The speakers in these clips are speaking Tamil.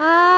ah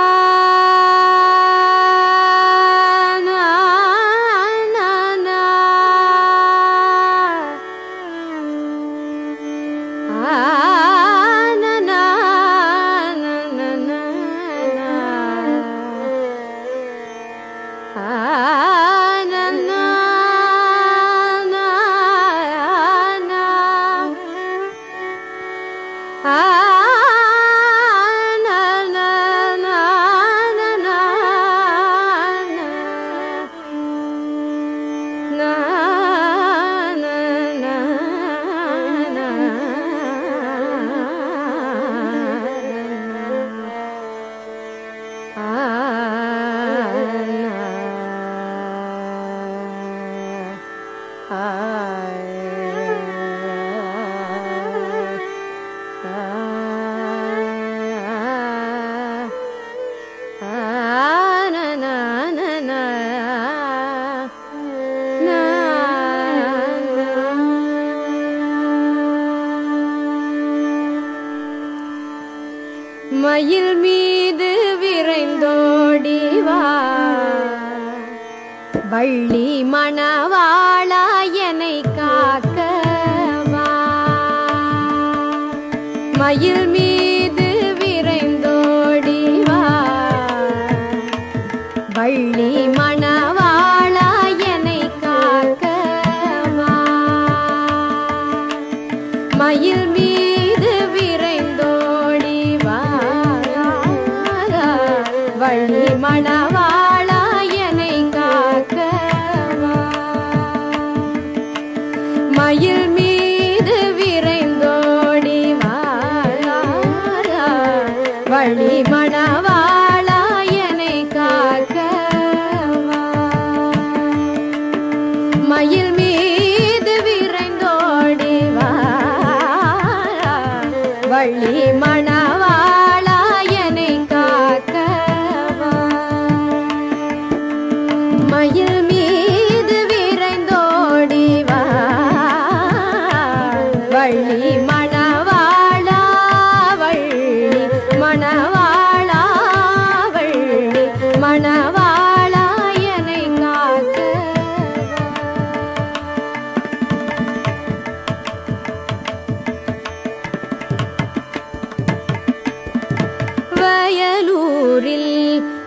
மயில் மீது விரைந்தோடிவா வள்ளி மணவாளா என்னை காக்கவா மயில் மீது விரைந்தோடிவா வள்ளி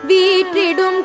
வீற்றிடும்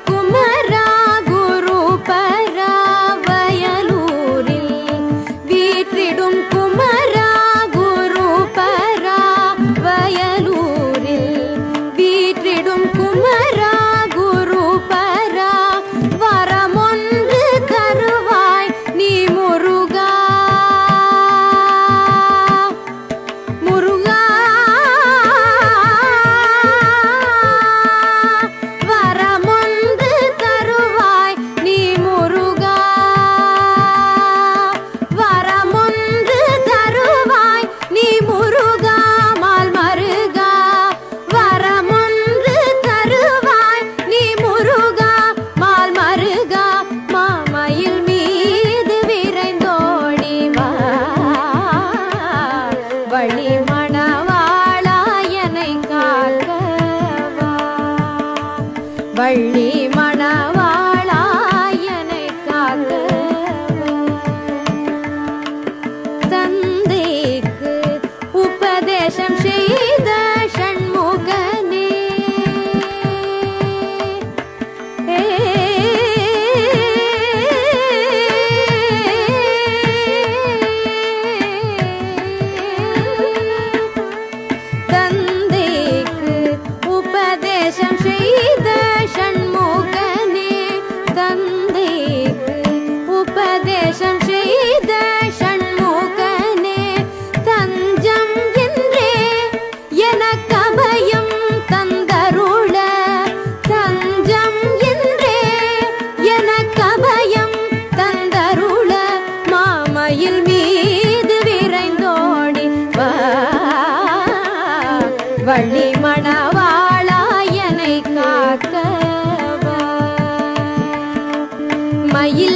வாயில்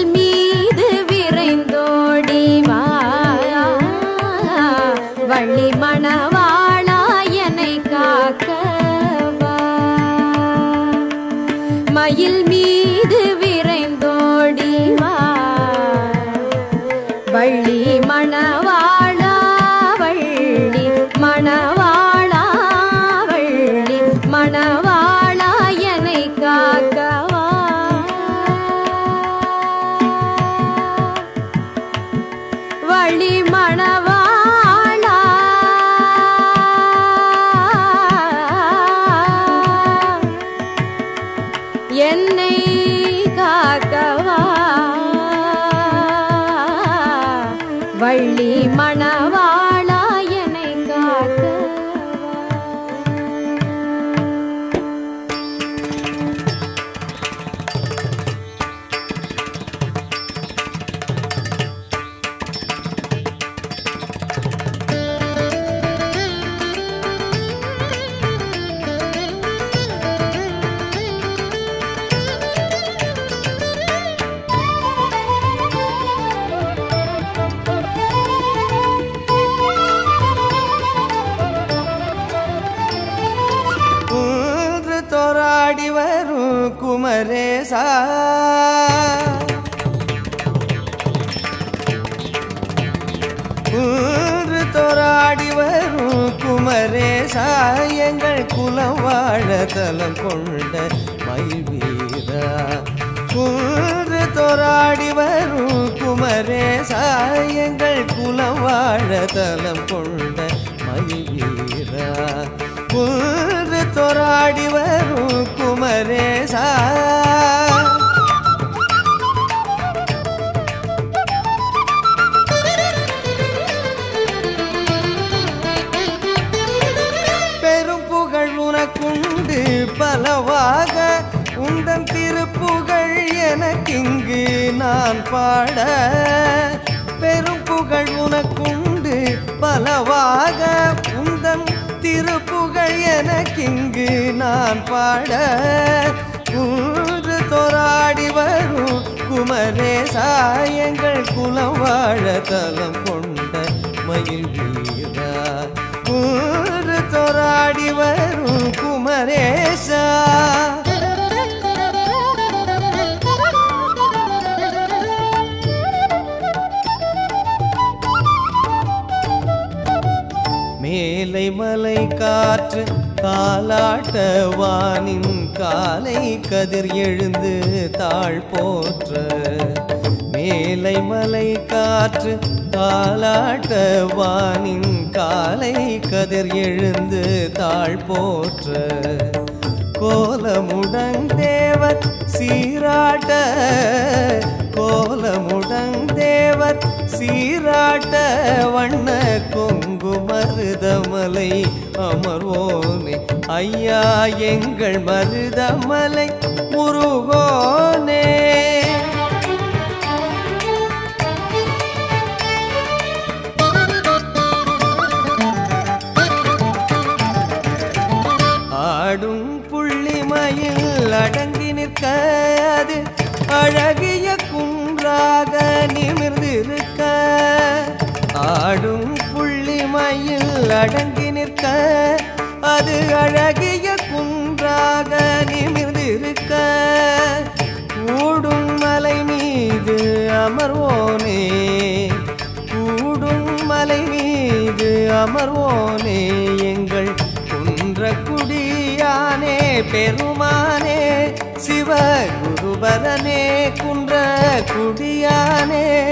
வள்ளி மண் தோராடி வரும் குமரேசா எங்கள் குலம் வாழ தலம் கொண்ட மயில்வீரா. குன்று தொராடி வரும் குமரேசா எங்கள் குலம் வாழ தலம் கொண்ட மயில்வீரா. குன்று தொராடி வரும் குமரேசா எனக்கிங்கு நான் பாட. குன்று தொராடி வரும் குமரேசா எங்கள் குலம் வாழ தலம் கொண்ட மயில் வீரா குன்று தொராடி வரும் குமரேசா. மேலை மலை காற்று காலாட்ட வானின் காலை கதிர் எழுந்து தாழ் போற்ற. மேலை மலை காற்று காலாட்ட வானின் காலை கதிர் எழுந்து தாழ் போற்ற. கோலமுடன் தேவர் சீராட்ட சீராட்ட வண்ண கொங்கு மருதமலை அமர்வோனே. ஐயா எங்கள் மருதமலை முருகோனே. அமர்வோனே. கூடும் மலை மீது அமர்வோனே. எங்கள் குன்ற குடியானே பெருமானே. சிவ குருபரனே குன்ற குடியானே.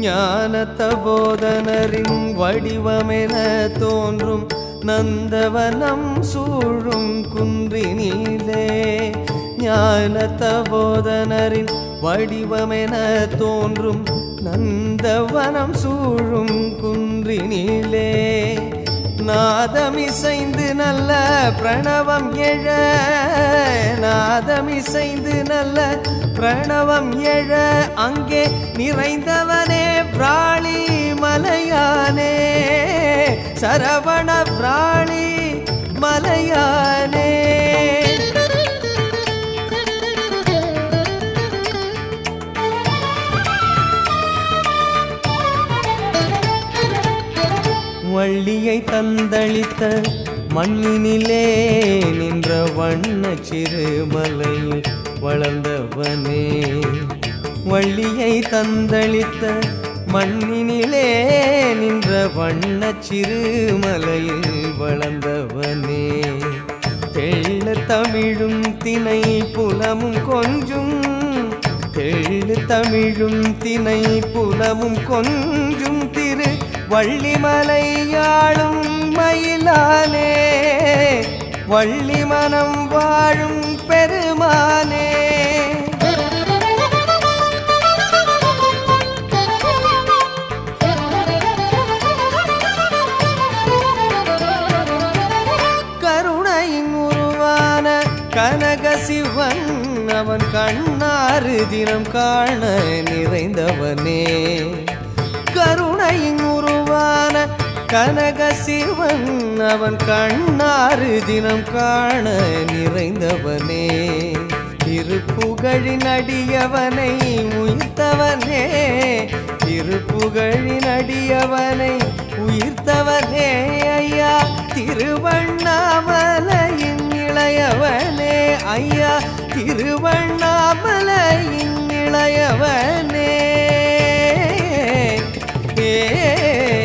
ஞானத்தபோதனரின் வடிவமென தோன்றும் நந்தவனம் சூழும் குன்றினிலே. ஞானத்தபோதனரின் வடிவமென தோன்றும் நந்தவனம் சூழும் குன்றினிலே. நாதமிசைந்து நல்ல பிரணவம் எழ நாதமிசைந்து நல்ல பிரணவம் எழ அங்கே நிறைந்தவனே பிராளி மலையானே. சரவண பிராளி மலையானே. வள்ளியை தந்தளித்த மண்ணினிலே நின்ற வண்ண சிறுமலையில் வளர்ந்தவனே. வள்ளியை தந்தளித்த மண்ணினிலே நின்ற வண்ண சிறுமலையில் வளர்ந்தவனே. தெள்ள தமிழும் திணை புலமும் கொஞ்சும் தெள்ளு தமிழும் திணை புலமும் கொஞ்சும் திரு வள்ளிமலையாளும் மயிலானே வள்ளி மனம் வாழும் பெருமானே. கருணையின் உருவான கனக சிவன் அவன் கண்ணாறு தினம் காண நிறைந்தவனே. கரு கருணையின் உருவான கனக சிவன். அவன் கண்ணாறு தினம் காண நிறைந்தவனே. திருப்புகழின் அடியவனை உயிர்த்தவனே. திருப்புகழின் அடியவனை உயிர்த்தவனே. ஐயா திருவண்ணாமலையின் இளையவனே. ஐயா திருவண்ணாமலையின் இளையவனே. Yeah.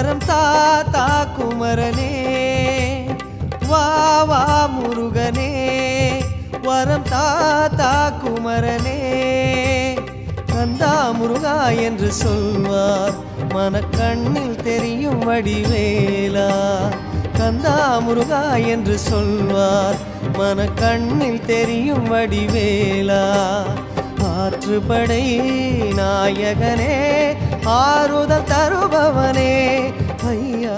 குமரம் தாத்தா குமரனே. வா வா முருகனே. வரம் தாத்தா குமரனே. கந்தா முருகா என்று சொல்வார். மனக்கண்ணில் தெரியும் வடிவேலா. கந்தா முருகா என்று சொல்வார். மனக்கண்ணில் தெரியும் வடிவேலா. ஆற்றுப்படை நாயகனே. ஆறுதல் தருபவனே. ஐயா